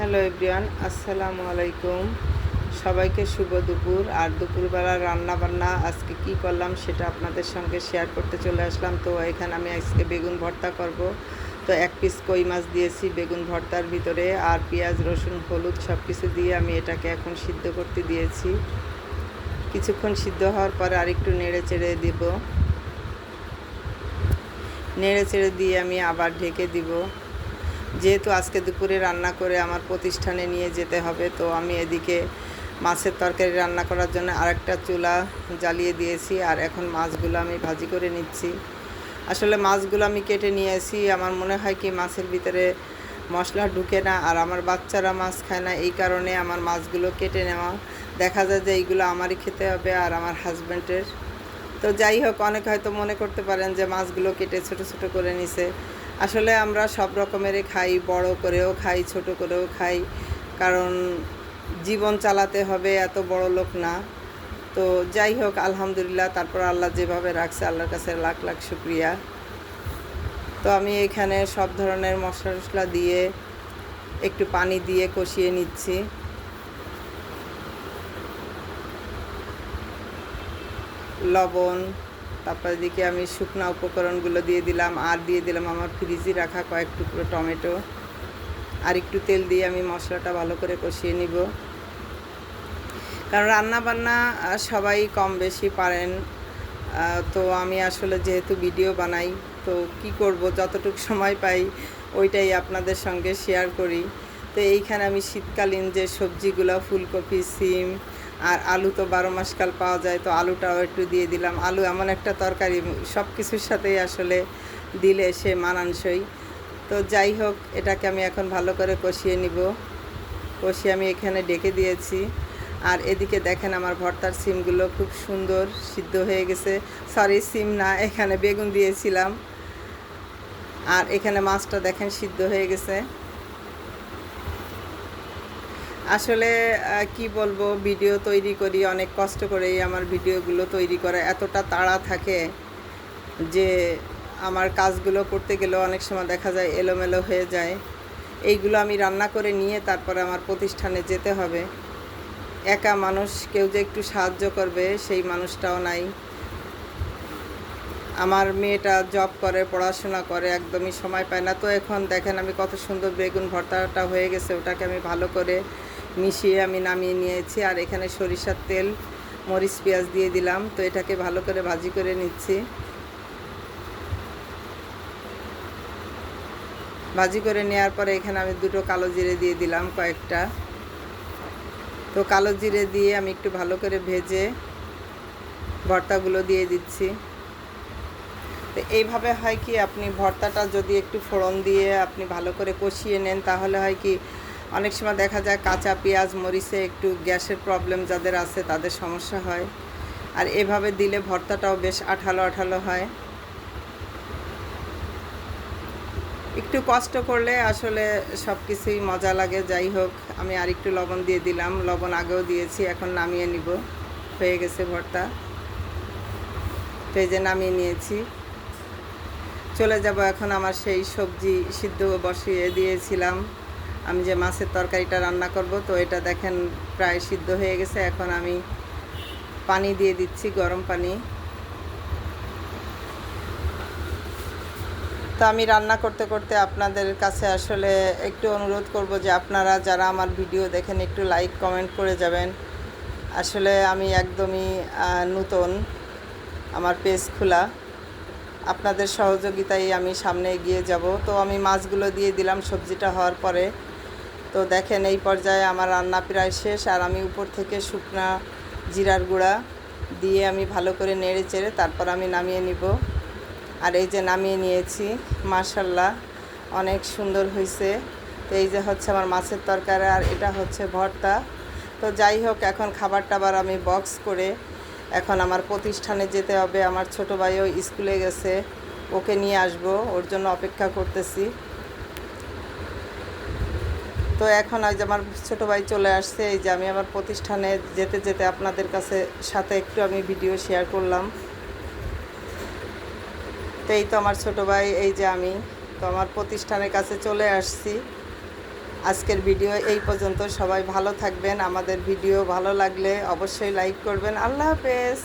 Hello everyone, আসসালামু আলাইকুম। সবাইকে শুভ দুপুর। আর দুপুরবেলা রান্না বান্না আজকে কি করলাম সেটা আপনাদের সঙ্গে শেয়ার করতে চলে আসলাম। তো এখানে আমি আজকে বেগুন ভর্তা করব। তো এক পিস কই মাছ দিয়েছি বেগুন ভর্তার ভিতরে। আর পেঁয়াজ, রসুন, হলুদ সব কিছু দিয়ে আমি এটাকে এখন সিদ্ধ করতে দিয়েছি। কিছুক্ষণ সিদ্ধ হওয়ার পরে আরেকটু নেড়ে চেড়ে দিব। নেড়ে চেড়ে দিয়ে আমি আবার ঢেকে দিব। যেহেতু আজকে দুপুরে রান্না করে আমার প্রতিষ্ঠানে নিয়ে যেতে হবে, তো আমি এদিকে মাছের তরকারি রান্না করার জন্য আরেকটা চুলা জ্বালিয়ে দিয়েছি আর এখন মাছগুলো আমি ভাজি করে নিচ্ছি। আসলে মাছগুলো আমি কেটে নিয়েছি আমার মনে হয় কি মাছের ভিতরে মশলা ঢুকে না আর আমার বাচ্চারা মাছ খায় না, এই কারণে আমার মাছগুলো কেটে নেওয়া। দেখা যায় যে এইগুলো আমারই খেতে হবে আর আমার হাজব্যান্ডের তো যাই হোক, অনেক হয়তো মনে করতে পারেন যে মাছগুলো কেটে ছোট ছোট করে নিছে। আসলে আমরা সব রকমেরই খাই, বড় করেও খাই, ছোট করেও খাই। কারণ জীবন চালাতে হবে এত বড় লোক না। তো যাই হোক, আলহামদুলিল্লাহ, তারপর আল্লাহ যেভাবে রাখছে, আল্লাহর কাছে লাখ লাখ শুক্রিয়া। তো আমি এখানে সব ধরনের মশলা টশলা দিয়ে একটু পানি দিয়ে কষিয়ে নিচ্ছি। লবণ তারপর এদিকে আমি শুকনো উপকরণগুলো দিয়ে দিলাম, আর দিয়ে দিলাম আমার ফ্রিজে রাখা কয়েক টুকরো টমেটো। আর একটু তেল দিয়ে আমি মশলাটা ভালো করে কষিয়ে নিব। কারণ রান্না বান্না সবাই কম বেশি পারেন। তো আমি আসলে যেহেতু ভিডিও বানাই, তো কি করব, যতটুকু সময় পাই ওইটাই আপনাদের সঙ্গে শেয়ার করি। তো এইখানে আমি শীতকালীন যে সবজিগুলো, ফুলকপি, সিম আর আলু তো বারো মাসকাল পাওয়া যায়, তো আলুটাও একটু দিয়ে দিলাম। আলু এমন একটা তরকারি, সব কিছুর সাথেই আসলে দিলে সে মানানসই। তো যাই হোক, এটাকে আমি এখন ভালো করে কষিয়ে নিব। কষিয়ে আমি এখানে ডেকে দিয়েছি। আর এদিকে দেখেন আমার ভর্তার সিমগুলো খুব সুন্দর সিদ্ধ হয়ে গেছে। সরি সিম না, এখানে বেগুন দিয়েছিলাম। আর এখানে মাছটা দেখেন সিদ্ধ হয়ে গেছে। আসলে কি বলব, ভিডিও তৈরি করি, অনেক কষ্ট করেই আমার ভিডিওগুলো তৈরি করে এতটা তাড়া থাকে যে আমার কাজগুলো করতে গেলেও অনেক সময় দেখা যায় এলোমেলো হয়ে যায়। এইগুলো আমি রান্না করে নিয়ে তারপরে আমার প্রতিষ্ঠানে যেতে হবে। একা মানুষ কেউ যে একটু সাহায্য করবে, সেই মানুষটাও নাই। আমার মেয়েটা জব করে, পড়াশোনা করে, একদমই সময় পায় না। তো এখন দেখেন আমি কত সুন্দর বেগুন ভর্তাটা হয়ে গেছে, ওটাকে আমি ভালো করে মিশিয়ে আমি নামিয়ে নিয়েছি। আর এখানে সরিষার তেল, মরিচ, পেঁয়াজ দিয়ে দিলাম। তো এটাকে ভালো করে ভাজি করে নিচ্ছি। ভাজি করে নেওয়ার পরে এখানে আমি দুটো কালো জিরে দিয়ে দিলাম কয়েকটা। তো কালো জিরে দিয়ে আমি একটু ভালো করে ভেজে ভর্তাগুলো দিয়ে দিচ্ছি। তো এইভাবে হয় কি আপনি ভর্তাটা যদি একটু ফোড়ন দিয়ে আপনি ভালো করে কষিয়ে নেন, তাহলে হয় কি অনেক সময় দেখা যায় কাঁচা পেঁয়াজ, মরিচে একটু গ্যাসের প্রবলেম যাদের আছে তাদের সমস্যা হয়। আর এভাবে দিলে ভর্তাটাও বেশ আঠালো আঠালো হয়। একটু কষ্ট করলে আসলে সব কিছুই মজা লাগে, যাই হোক। আমি আর একটু লবণ দিয়ে দিলাম। লবণ আগেও দিয়েছি, এখন নামিয়ে নিব। হয়ে গেছে ভর্তা। ভেজে নামিয়ে নিয়েছি। চলে যাব এখন আমার সেই সবজি সিদ্ধ বসিয়ে দিয়েছিলাম। আমি যে মাছের তরকারিটা রান্না করব, তো এটা দেখেন প্রায় সিদ্ধ হয়ে গেছে। এখন আমি পানি দিয়ে দিচ্ছি, গরম পানি। তো আমি রান্না করতে করতে আপনাদের কাছে আসলে একটু অনুরোধ করব যে আপনারা যারা আমার ভিডিও দেখেন, একটু লাইক, কমেন্ট করে যাবেন। আসলে আমি একদমই নতুন। আমার পেজ খোলা। আপনাদের সহযোগিতায় আমি সামনে এগিয়ে যাব। তো আমি মাছগুলো দিয়ে দিলাম সবজিটা হওয়ার পরে। তো দেখেন এই পর্যায়ে আমার রান্না প্রায় শেষ আর আমি উপর থেকে শুকনা জিরার গুঁড়া দিয়ে আমি ভালো করে নেড়ে চেড়ে তারপর আমি নামিয়ে নিব। আর এই যে নামিয়ে নিয়েছি মার্শাল্লাহ অনেক সুন্দর হয়েছে তো এই যে হচ্ছে আমার মাছের তরকারি আর এটা হচ্ছে ভর্তা। তো যাই হোক, এখন খাবার টাবার আমি বক্স করে এখন আমার প্রতিষ্ঠানে যেতে হবে। আমার ছোটো ভাইও স্কুলে গেছে। ওকে নিয়ে আসব। ওর জন্য অপেক্ষা করতেছি। তো এখন যে আমার ছোটো ভাই চলে আসছে। এই যে আমি আমার প্রতিষ্ঠানে যেতে যেতে আপনাদের কাছে, সাথে একটু আমি ভিডিও শেয়ার করলাম। তো এই তো আমার ছোটো ভাই, এই যে আমি। তো আমার প্রতিষ্ঠানের কাছে চলে আসছি। আজকের ভিডিও এই পর্যন্ত। সবাই ভালো থাকবেন। আমাদের ভিডিও ভালো লাগলে অবশ্যই লাইক করবেন। আল্লাহ হাফেজ।